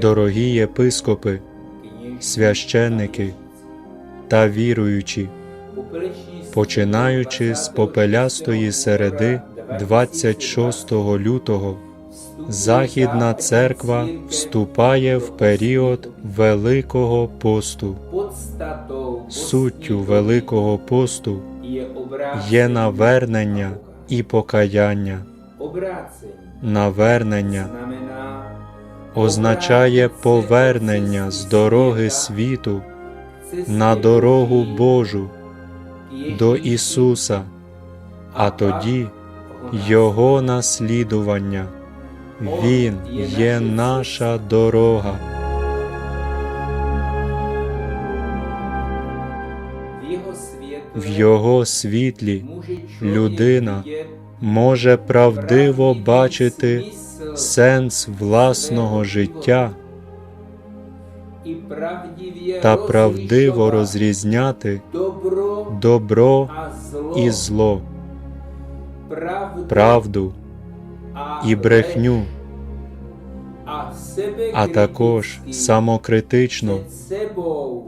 дорогі єпископи, священники та віруючі, починаючи з попелястої середи 26 лютого, Західна церква вступає в період Великого посту. Суттю Великого посту є навернення і покаяння. Навернення означає повернення з дороги світу на дорогу Божу до Ісуса, а тоді Його наслідування. Він є наша дорога. В Його світлі людина може правдиво бачити сенс власного життя та правдиво розрізняти добро і зло, правду і брехню, а також самокритично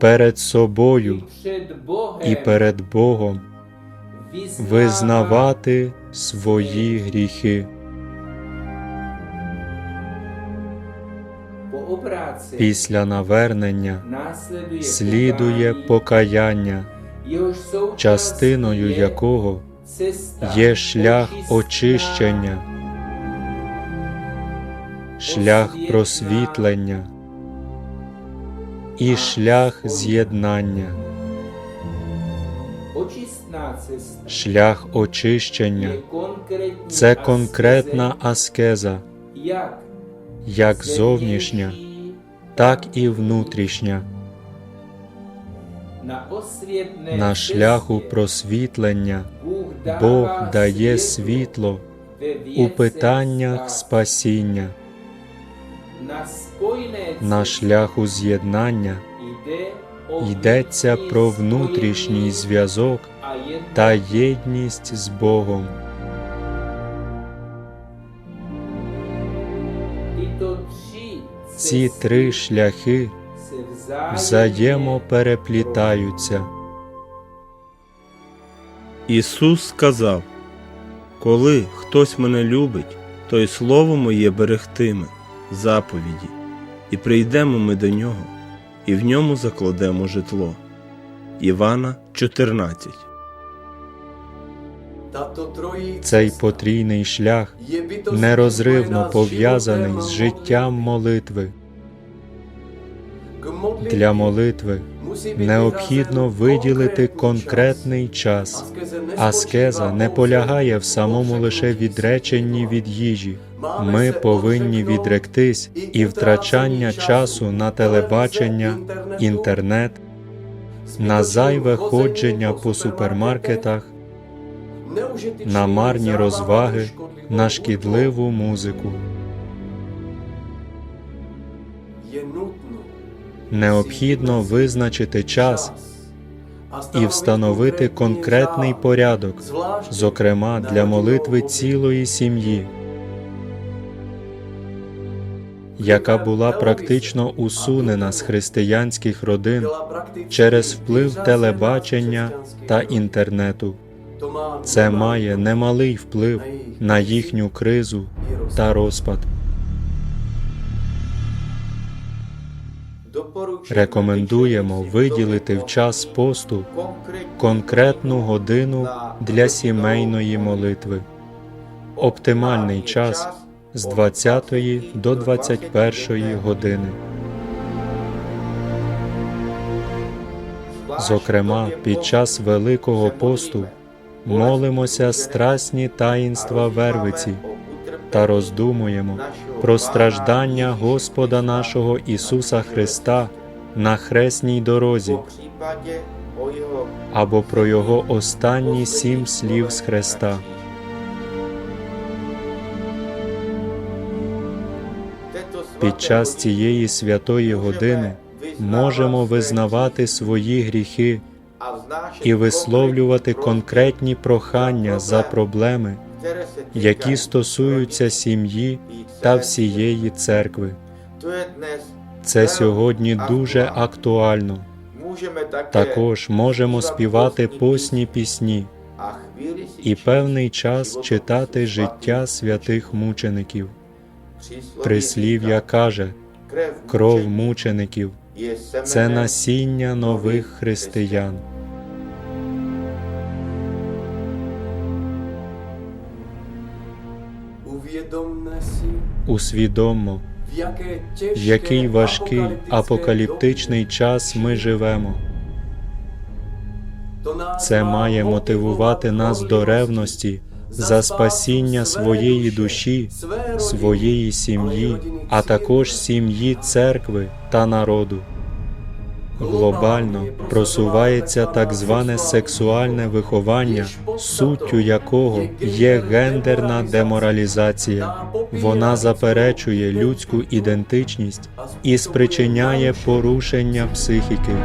перед собою і перед Богом визнавати свої гріхи. Після навернення слідує покаяння, частиною якого є шлях очищення, шлях просвітлення і шлях з'єднання. Шлях очищення. Це конкретна аскеза, як зовнішня, так і внутрішня. На шляху просвітлення Бог дає світло у питаннях спасіння. На шляху з'єднання йдеться про внутрішній зв'язок та єдність з Богом. Ці три шляхи взаємопереплітаються. Ісус сказав: Коли хтось мене любить, то й слово моє берегтиме, заповіді, і прийдемо ми до нього, і в ньому закладемо житло. Івана 14 Цей потрійний шлях нерозривно пов'язаний з життям молитви. Для молитви необхідно виділити конкретний час. Аскеза не полягає в самому лише відреченні від їжі. Ми повинні відректись і втрачання часу на телебачення, інтернет, на зайве ходження по супермаркетах, на марні розваги, на шкідливу музику. Необхідно визначити час і встановити конкретний порядок, зокрема для молитви цілої сім'ї, яка була практично усунена з християнських родин через вплив телебачення та інтернету. Це має немалий вплив на їхню кризу та розпад. Рекомендуємо виділити в час посту конкретну годину для сімейної молитви. Оптимальний час з 20 до 21 години. Зокрема, під час Великого посту молимося страсні таїнства Вервиці та роздумуємо про страждання Господа нашого Ісуса Христа на хресній дорозі або про Його останні сім слів з Христа. Під час цієї святої години можемо визнавати свої гріхи і висловлювати конкретні прохання за проблеми, які стосуються сім'ї та всієї церкви. Це сьогодні дуже актуально. Також можемо співати посні пісні і певний час читати життя святих мучеників. Прислів'я каже: кров мучеників це насіння нових християн. Těžké в який важкий апокаліптичний час ми живемо. Це має мотивувати нас до ревності за спасіння своєї душі, своєї сім'ї, а також сім'ї церкви та народу. Глобально просувається так зване сексуальне виховання, суттю якого є гендерна деморалізація. Вона заперечує людську ідентичність і спричиняє порушення психіки.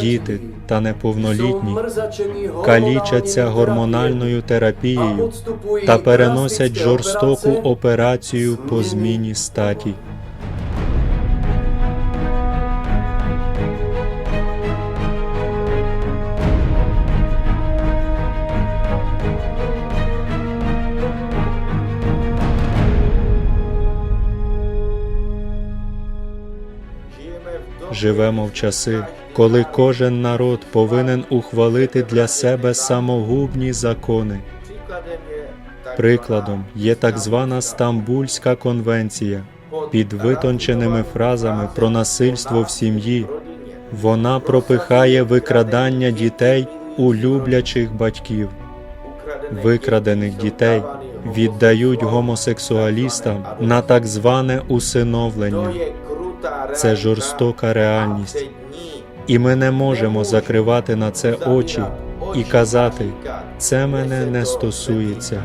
Діти та неповнолітні калічаться гормональною терапією та переносять жорстоку операцію по зміні статі. Живемо в часи, коли кожен народ повинен ухвалити для себе самогубні закони. Прикладом є так звана Стамбульська конвенція. Під витонченими фразами про насильство в сім'ї вона пропихає викрадання дітей у люблячих батьків. Викрадених дітей віддають гомосексуалістам на так зване усиновлення. Це жорстока реальність. І ми не можемо закривати на це очі і казати, це мене не стосується.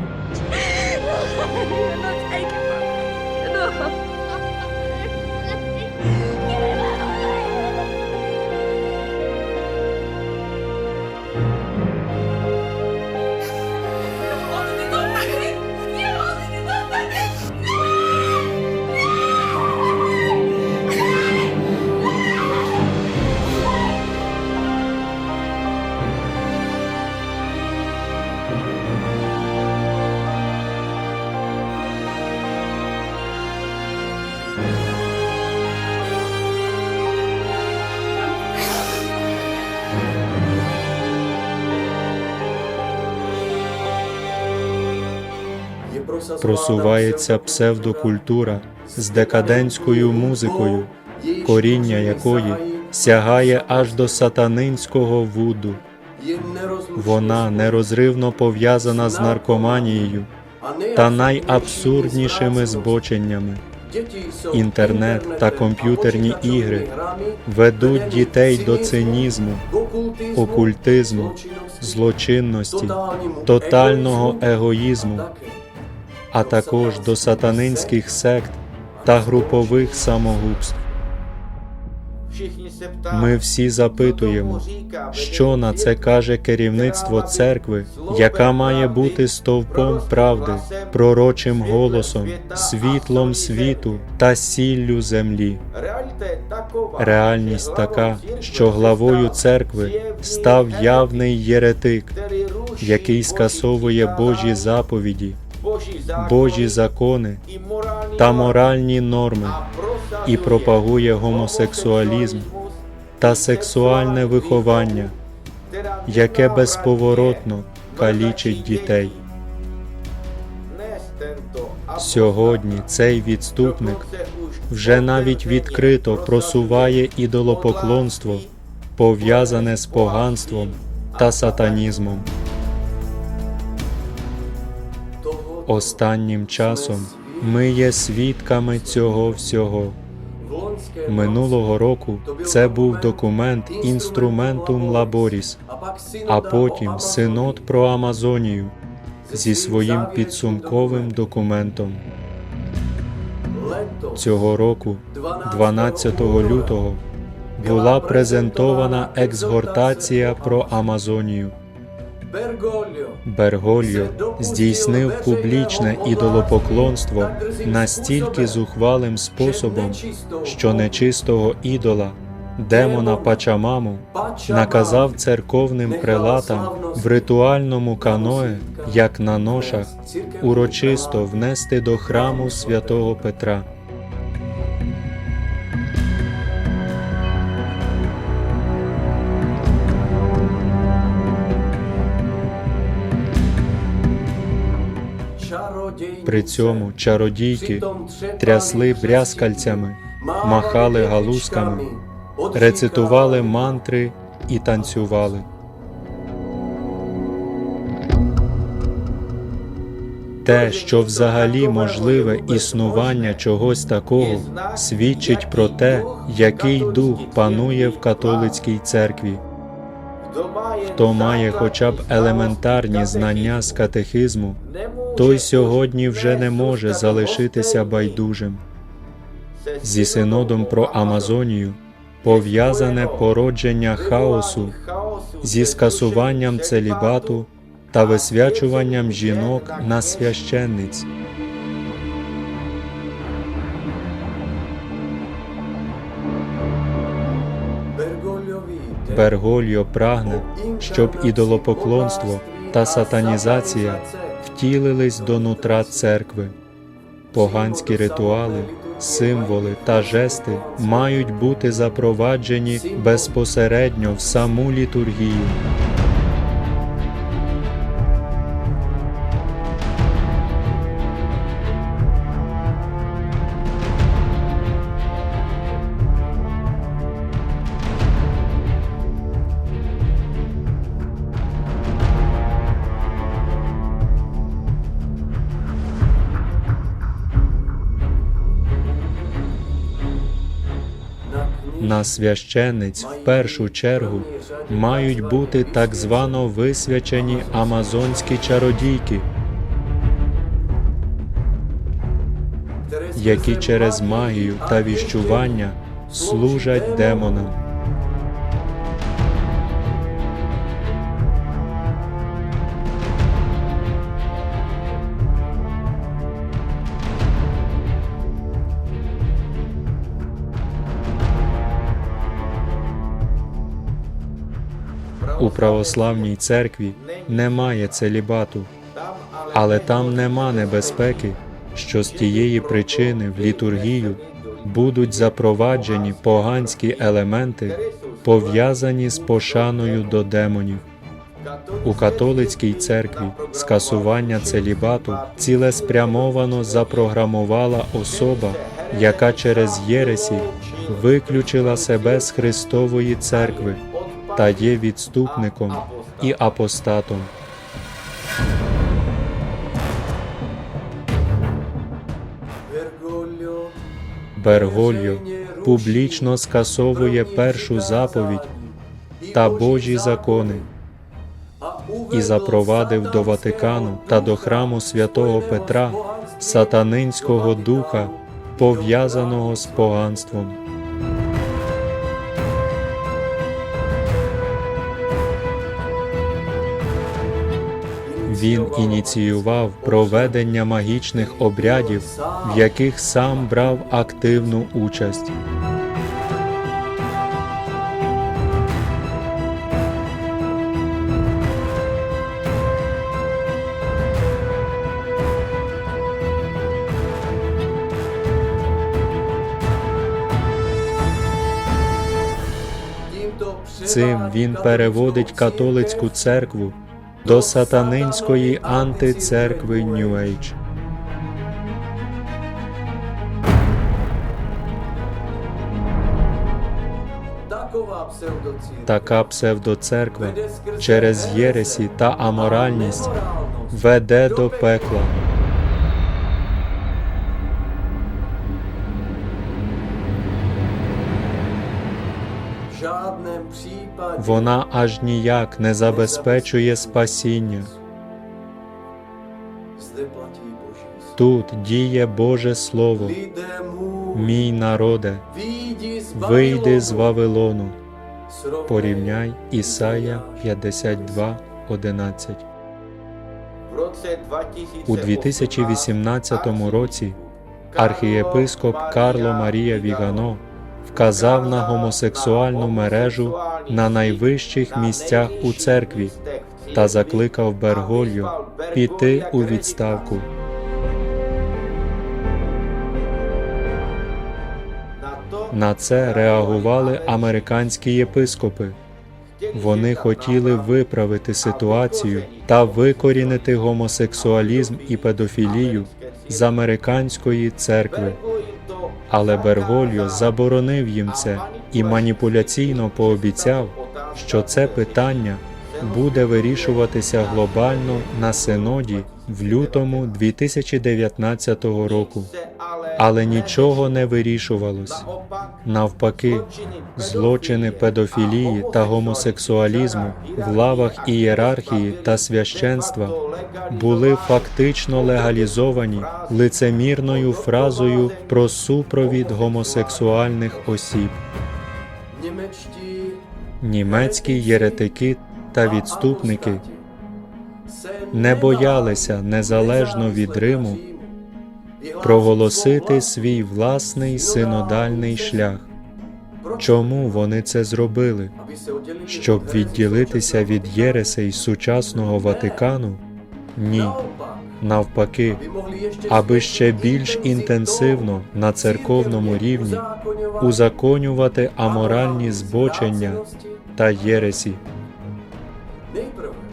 Просувається псевдокультура з декадентською музикою, коріння якої сягає аж до сатанинського вуду. Вона нерозривно пов'язана з наркоманією та найабсурднішими збоченнями. Інтернет та комп'ютерні ігри ведуть дітей до цинізму, окультизму, злочинності, тотального егоїзму. А також до сатанинських сект та групових самогубств. Ми всі запитуємо, що на це каже керівництво церкви, яка має бути стовпом правди, пророчим голосом, світлом світу та сіллю землі. Реальність така, що главою церкви став явний єретик, який скасовує Божі заповіді, Божі закони та моральні норми і пропагує гомосексуалізм та сексуальне виховання, яке безповоротно калічить дітей. Сьогодні цей відступник вже навіть відкрито просуває ідолопоклонство, пов'язане з поганством та сатанізмом. Останнім часом ми є свідками цього всього. Минулого року це був документ інструментум лаборіс, а потім синод про Амазонію зі своїм підсумковим документом. Цього року, 12 лютого, була презентована екзгортація про Амазонію. Бергольо. Здійснив публічне ідолопоклонство настільки зухвалим способом, що нечистого ідола, демона Пачамаму, наказав церковним прелатам в ритуальному каное, як на ношах, урочисто внести до храму святого Петра. При цьому чародійки трясли брязкальцями, махали галузками, рецитували мантри і танцювали. Те, що взагалі можливе існування чогось такого, свідчить про те, який дух панує в католицькій церкві. Хто має хоча б елементарні знання з катехизму, той сьогодні вже не може залишитися байдужим. Зі синодом про Амазонію пов'язане породження хаосу зі скасуванням целібату та висвячуванням жінок на священниць. Бергольо прагне, щоб ідолопоклонство та сатанізація втілились до нутра церкви. Поганські ритуали, символи та жести мають бути запроваджені безпосередньо в саму літургію. На священниць в першу чергу мають бути так звано висвячені амазонські чародійки, які через магію та віщування служать демонам. Православній церкві немає целібату, але там нема небезпеки, що з тієї причини в літургію будуть запроваджені поганські елементи, пов'язані з пошаною до демонів. У католицькій церкві скасування целібату цілеспрямовано запрограмувала особа, яка через єресі виключила себе з Христової церкви та є відступником і апостатом. Бергольо публічно скасовує першу заповідь та Божі закони і запровадив до Ватикану та до храму святого Петра сатанинського духа, пов'язаного з поганством. Він ініціював проведення магічних обрядів, в яких сам брав активну участь. Цим він переводить католицьку церкву до сатанинської антицеркви New Age. Така псевдоцерква через єресі та аморальність веде до пекла. Вона аж ніяк не забезпечує спасіння. Тут діє Боже Слово. Мій народе, вийди з Вавилону. Порівняй Ісая Izajáš 52, 11. У 2018 році архієпископ Карло Марія Вігано вказав на гомосексуальну мережу на найвищих місцях у церкві та закликав Бергольо піти у відставку. На це реагували американські єпископи. Вони хотіли виправити ситуацію та викорінити гомосексуалізм і педофілію з американської церкви. Але Бергольо заборонив їм це і маніпуляційно пообіцяв, що це питання буде вирішуватися глобально на синоді в лютому 2019 року. Але нічого не вирішувалось. Навпаки, злочини педофілії та гомосексуалізму в лавах ієрархії та священства були фактично легалізовані лицемірною фразою про супровід гомосексуальних осіб. Німецькі єретики та відступники не боялися незалежно від Риму проголосити свій власний синодальний шлях. Чому вони це зробили? Щоб відділитися від єресей сучасного Ватикану? Ні, навпаки, аби ще більш інтенсивно на церковному рівні узаконювати аморальні збочення та єресі.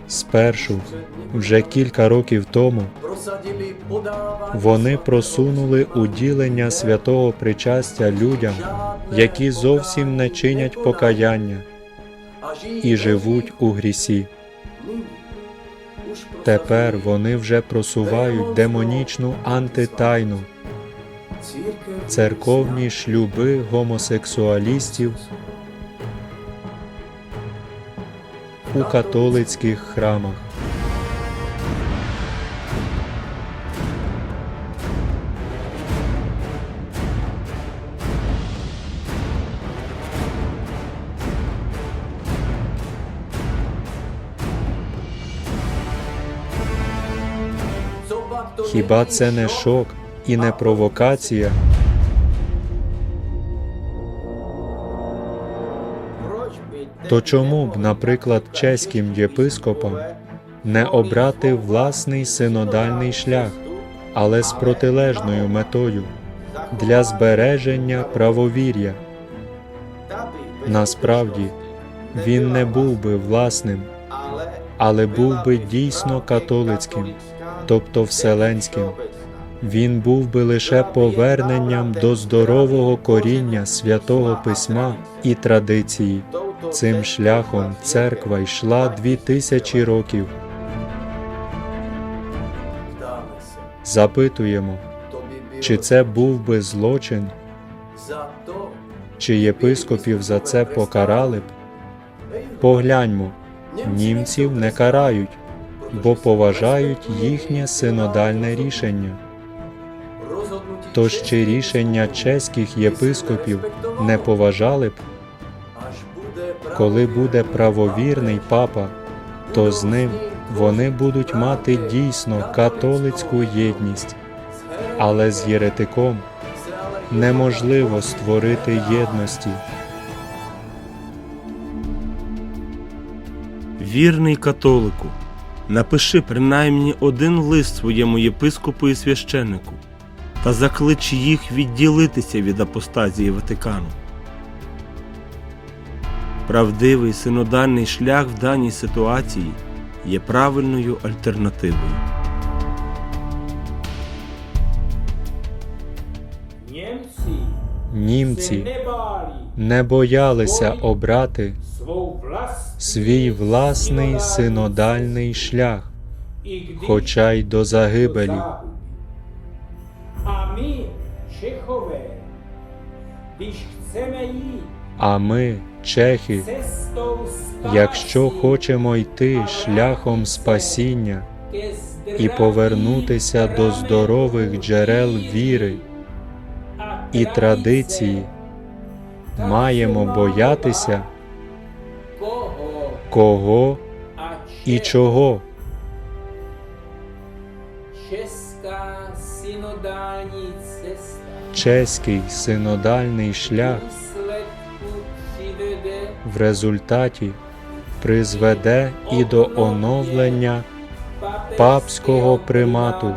Спершу, вже кілька років тому, вони просунули уділення святого причастя людям, які зовсім не чинять покаяння і живуть у грісі. Тепер вони вже просувають демонічну антитайну, церковні шлюби гомосексуалістів у католицьких храмах. Хіба це не шок і не провокація? То чому б, наприклад, чеським єпископам не обрати власний синодальний шлях, але з протилежною метою для збереження правовір'я? Насправді, він не був би власним, але був би дійсно католицьким, тобто вселенським. Він був би лише поверненням до здорового коріння святого письма і традиції. Цим шляхом церква йшла дві тисячі років. Запитуємо, чи це був би злочин, чи єпископів за це покарали б? Погляньмо, німців не карають, бо поважають їхнє синодальне рішення. Тож чи рішення чеських єпископів не поважали б, коли буде правовірний папа, то з ним вони будуть мати дійсно католицьку єдність, але з єретиком неможливо створити єдності. Вірний католику, напиши принаймні один лист своєму єпископу і священнику та заклич їх відділитися від апостазії Ватикану. Правдивий синодальний шлях в даній ситуації є правильною альтернативою. Němci Німці не боялися обрати свій власний синодальний шлях, хоча й до загибелі. А ми, чехи, якщо хочемо йти шляхом спасіння і повернутися до здорових джерел віри і традиції. Маємо боятися Кого і чого. Чеський синодальний шлях в результаті призведе і до оновлення папського примату,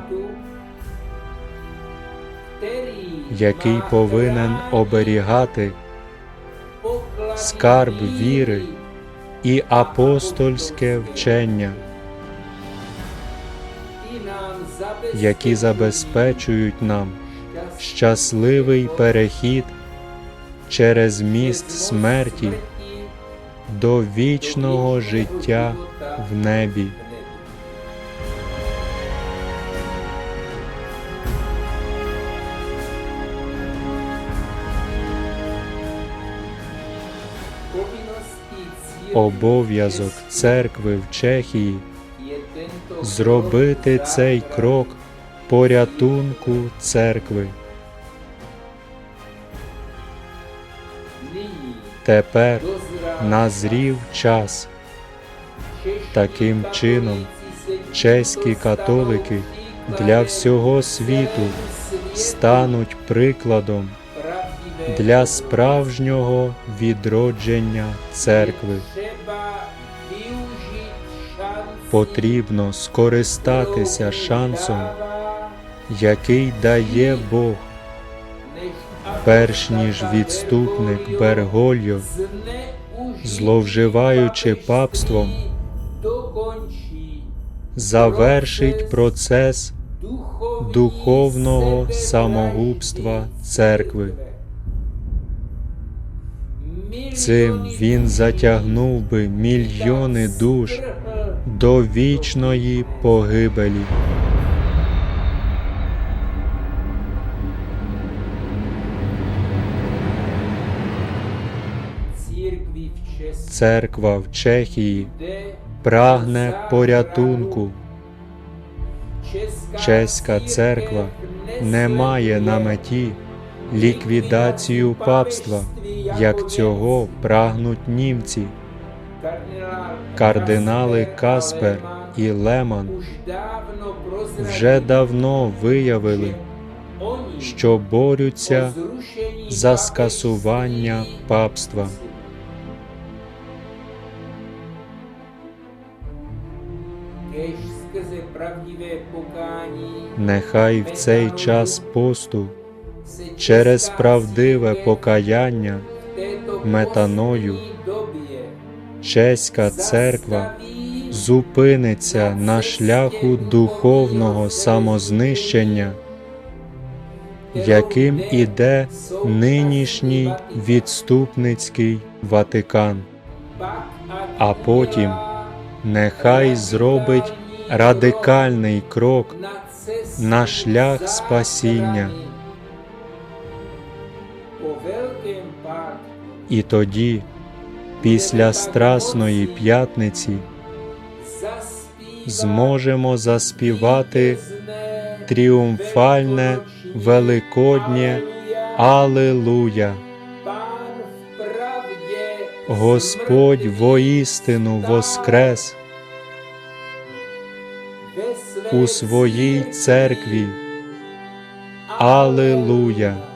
який повинен оберігати скарб віри і апостольське вчення, які забезпечують нам щасливий перехід через міст смерті до вічного життя в небі. Обов'язок церкви в Чехії зробити цей крок порятунку церкви. Тепер назрів час. Таким чином, чеські католики для всього світу стануть прикладом для справжнього відродження церкви. Потрібно скористатися шансом, який дає Бог, перш ніж відступник Бергольо, зловживаючи папством, завершить процес духовного самогубства церкви. Цим він затягнув би мільйони душ до вічної погибелі. Церква в Чехії прагне порятунку. Чеська церква не має на меті ліквідацію папства, як цього прагнуть німці, кардинали Каспер і Леман вже давно виявили, що борються за скасування папства. Нехай в цей час посту через правдиве покаяння метаною чеська церква зупиниться на шляху духовного самознищення, яким іде нинішній відступницький Ватикан, а потім нехай зробить радикальний крок на шлях спасіння. І тоді, після Страсної п'ятниці, зможемо заспівати тріумфальне Великоднє Алилуя. Господь воістину воскрес у своїй церкві. Алилуя!